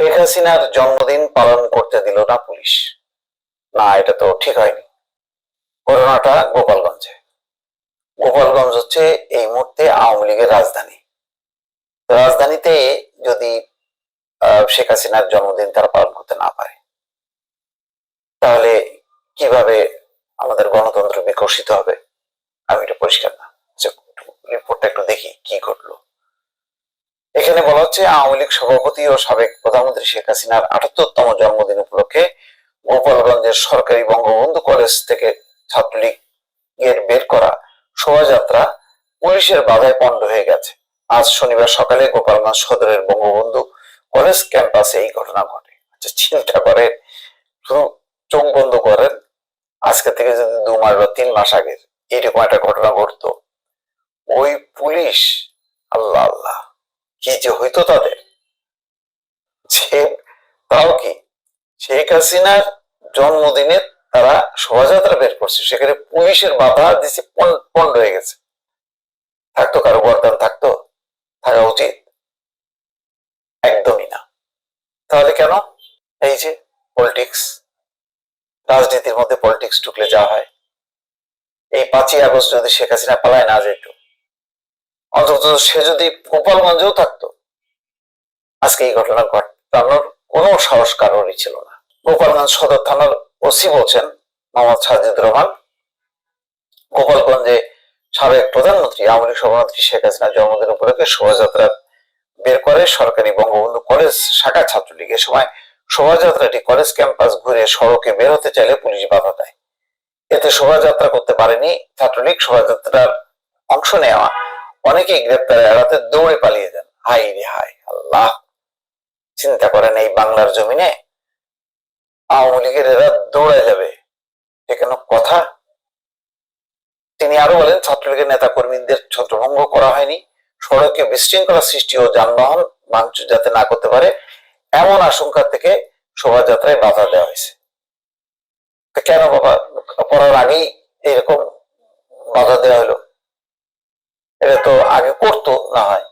শেখ হাসিনার জন্মদিন পালন করতে দিল না পুলিশ। না, এটা তো ঠিক হয়নি। ঘটনাটা গোপালগঞ্জে। গোপালগঞ্জ হচ্ছে এই মুহূর্তে আওয়ামী লীগের রাজধানী। রাজধানীতে যদি শেখ হাসিনার জন্মদিন তারা পালন করতে না পারে, তাহলে কীভাবে আমাদের গণতন্ত্র বিকশিত হবে? আমি এটা পরিষ্কার না। রিপোর্টটা একটু দেখি, কি ঘটলো। হচ্ছে আওয়ামী লীগ সভাপতি ও সাবেক প্রধানমন্ত্রী শেখ হাসিনার আটাত্তরতম জন্মদিন উপলক্ষে গোপালগঞ্জের সরকারি বঙ্গবন্ধু কলেজ থেকে ছাত্রলীগের বের করা শোভাযাত্রা পুলিশের বাধায় পণ্ড হয়ে গেছে। আজ শনিবার সকালে গোপালগঞ্জ সদরের বঙ্গবন্ধু কলেজ ক্যাম্পাসে এই ঘটনা ঘটে। আচ্ছা চিন্তা করেন, শুধু চোখ বন্ধ করেন, আজকে থেকে যদি দু মাস বা তিন মাস আগের এইরকম একটা ঘটনা ঘটতো, ওই পুলিশ, আল্লাহ আল্লাহ। কি যে হইতো তাদের। যে তাও কি? শেখ হাসিনার জন্মদিনে তারা শোভাযাত্রা বের করছে। সেখানে পুলিশের বাধা দিচ্ছে পণ্ড হয়ে গেছে। থাকতো কারও বরদান, থাকতো? থাকা উচিত? একদমই না। তাহলে কেন? এই যে পলিটিক্স রাজনীতির মধ্যে পলিটিক্স ঢুকলে যা হয়। এই পাঁচই আগস্ট যদি শেখ হাসিনা পালায় না যেত অন্তত সে যদি গোপালগঞ্জেও থাকতো, আজকে এই ঘটনা ঘটানোর কোনো সাহস কারোরই ছিল না। গোপালগঞ্জ সদর থানার ওসি বলছেন, মোহাম্মদ সাজিদুর রহমান, গোপালগঞ্জে সাবেক প্রধানমন্ত্রী, আওয়ামী লীগ সভানেত্রী শেখ হাসিনার জন্মদিন উপলক্ষে শোভাযাত্রা বের করে সরকারি বঙ্গবন্ধু কলেজ শাখা ছাত্রলীগ এ সময়। শোভাযাত্রাটি কলেজ ক্যাম্পাস ঘুরে সড়কে বের হতে চাইলে পুলিশ বাধা দেয়। এতে শোভাযাত্রা করতে পারেনি ছাত্রলীগ। শোভাযাত্রার অংশ নেওয়া অনেকেই গ্রেপ্তার এড়াতে দৌড়ে পালিয়ে যান। হাই রে হাই আল্লাহ। চিন্তা করেন এই বাংলার জমিনে আওয়ামী লীগের এরা দৌড়ে যাবে। এ কেন কথা? তিনি আরও বলেন, ছাত্রলীগের নেতা কর্মীদের ছত্রভঙ্গ করা হয়নি। সড়কে বিশৃঙ্খলা সৃষ্টি ও যানবাহন ভাঙচুর যাতে না করতে পারে, এমন আশঙ্কা থেকে শোভাযাত্রায় বাধা দেওয়া হয়েছে। কেন বাবা, করার আগেই এরকম বাধা দেওয়া হলো? করতো না হয়।